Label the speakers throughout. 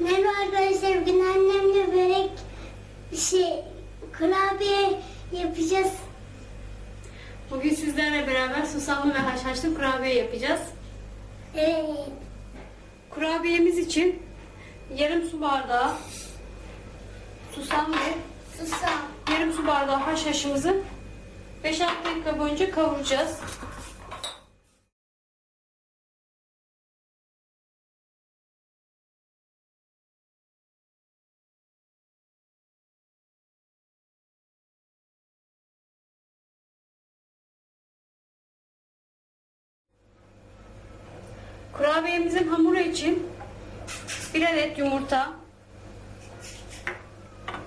Speaker 1: Merhaba arkadaşlar. Bugün annemle börek şey kurabiye yapacağız.
Speaker 2: Bugün sizlerle beraber susamlı ve haşhaşlı kurabiye yapacağız.
Speaker 1: Evet.
Speaker 2: Kurabiyemiz için yarım su bardağı susam ve
Speaker 1: Susam.
Speaker 2: yarım su bardağı haşhaşımızı 5-6 dakika boyunca kavuracağız. Kurabiyemizin hamuru için bir adet yumurta,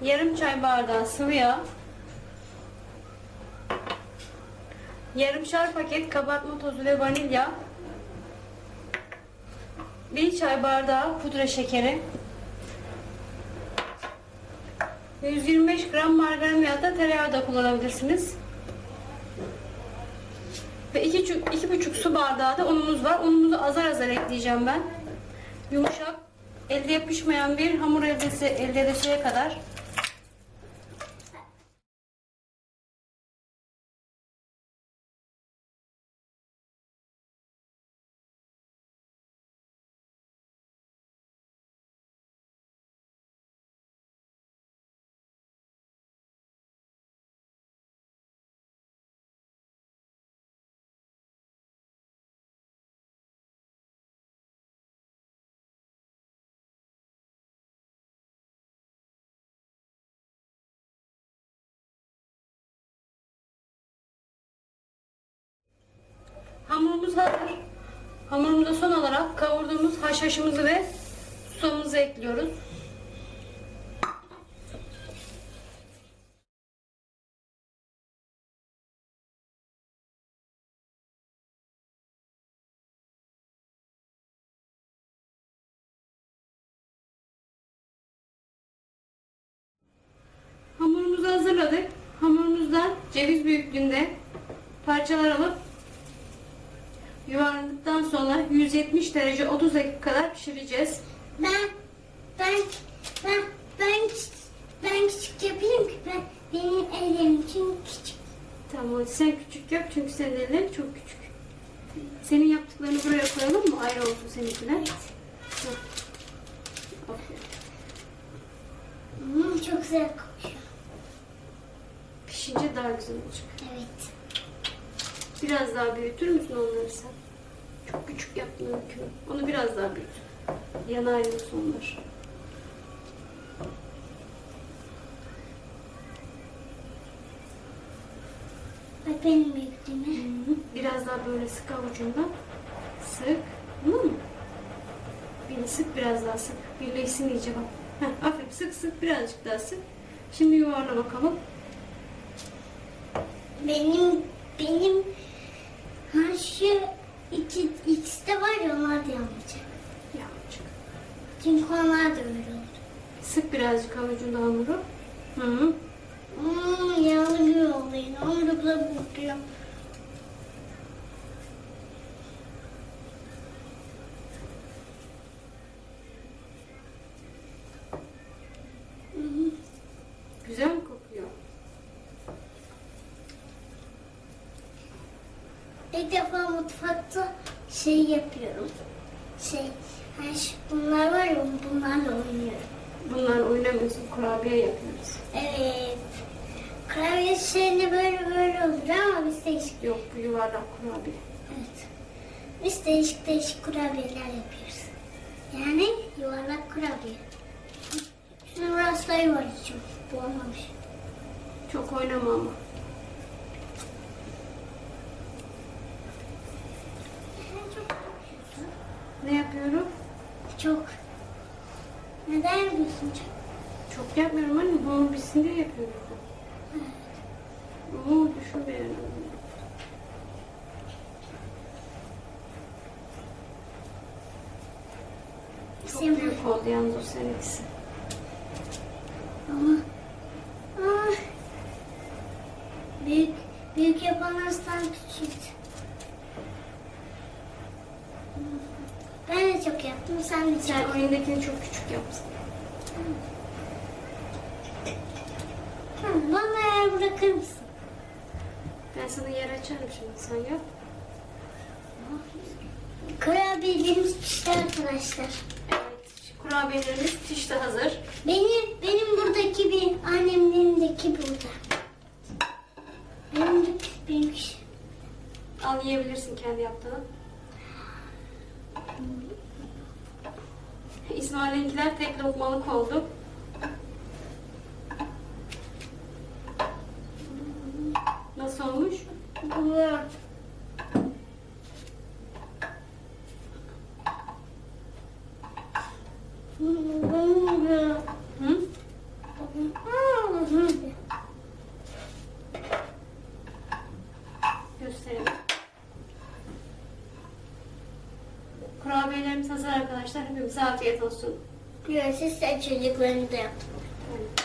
Speaker 2: yarım çay bardağı sıvı yağ, yarımşar paket kabartma tozu ve vanilya, bir çay bardağı pudra şekeri, ve 125 gram margarin veya da tereyağı da kullanabilirsiniz. Ve iki, iki buçuk su bardağı da unumuz var. Unumuzu azar azar ekleyeceğim ben. Yumuşak, elde yapışmayan bir hamur elde, elde edeceğe kadar. Hazır. Hamurumuza son olarak kavurduğumuz haşhaşımızı ve susamımızı ekliyoruz. Hamurumuzu hazırladık. Hamurumuzdan ceviz büyüklüğünde parçalar alıp yuvarladıktan sonra 170 derece 30 dakika kadar pişireceğiz.
Speaker 1: Ben ben ben ben ben küçük yapayım ki ben benim ellerim çünkü küçük.
Speaker 2: Tamam sen küçük yap çünkü senin ellerin çok küçük. Senin yaptıklarını buraya koyalım mı? Ayrı olsun seninkiler. Hı. Aferin.
Speaker 1: Hmm, çok güzel kokuyor.
Speaker 2: Pişince daha güzel olacak.
Speaker 1: Evet.
Speaker 2: Biraz daha büyütür müsün onları sen? Çok küçük yaptın öykü. Onu biraz daha büyüt. Yana ayrılsın onlar.
Speaker 1: Benim büyüklüğüme.
Speaker 2: Biraz daha böyle sık avucundan. Sık. Tamam mı? Bir sık biraz daha sık. Birleşsin iyice bak. Heh, aferin sık sık birazcık daha sık. Şimdi yuvarla bakalım.
Speaker 1: Benim benim ha şu iki ikisi de var ya onlar da yanmayacak.
Speaker 2: Yağmurcuk.
Speaker 1: Çünkü onlar da öyle oldu.
Speaker 2: Sık birazcık avucunda hamuru. Hı hı.
Speaker 1: Hmm, oldu yine. Onu da burada kokuyor. Hmm,
Speaker 2: Güzel mi kokuyor?
Speaker 1: İlk defa mutfakta şey yapıyorum. Şey, hani şu, bunlar var ya bunlarla oynuyorum.
Speaker 2: Bunlar oynamıyorsun. Kurabiye yapıyoruz.
Speaker 1: Evet. Klavye şeyinde böyle böyle olur ama biz değişik.
Speaker 2: Yok bu yuvarlak kurabiye.
Speaker 1: Evet. Biz değişik değişik kurabiyeler yapıyoruz. Yani yuvarlak kurabiye. Şunu biraz daha yuvarlayacağım. Bu olmamış.
Speaker 2: Çok oynama ama.
Speaker 1: Sen çok yapıyorsun.
Speaker 2: Ne yapıyorum?
Speaker 1: Çok. Neden yapıyorsun çok?
Speaker 2: Çok yapmıyorum anne. Hamur bitsin diye yapıyorum. Oo düşün beğendim. Çok
Speaker 1: Sen-
Speaker 2: büyük oldu yalnız o seninkisi.
Speaker 1: Ama ah, büyük büyük yapanlardan küçük. Ben de çok yaptım. Sen de
Speaker 2: Sen
Speaker 1: çek.
Speaker 2: oyundakini çok küçük yapsın.
Speaker 1: Hı, Bana yer bırakır mısın?
Speaker 2: Ben sana yer açarım şimdi. Sen yap.
Speaker 1: Kurabiyelerimiz pişti arkadaşlar.
Speaker 2: Evet. Kurabiyelerimiz pişti hazır.
Speaker 1: Benim benim buradaki bir annemlerindeki burada. Benim de benimki.
Speaker 2: Al yiyebilirsin kendi yaptığını. İsmail'inkiler tek lokmalık oldu. Nasıl olmuş?
Speaker 1: Güzel.
Speaker 2: Hı? Gösterelim. Kurabiyelerimiz hazır arkadaşlar. Hepimize afiyet olsun.
Speaker 1: De çocuklarını da yaptım.
Speaker 2: Evet.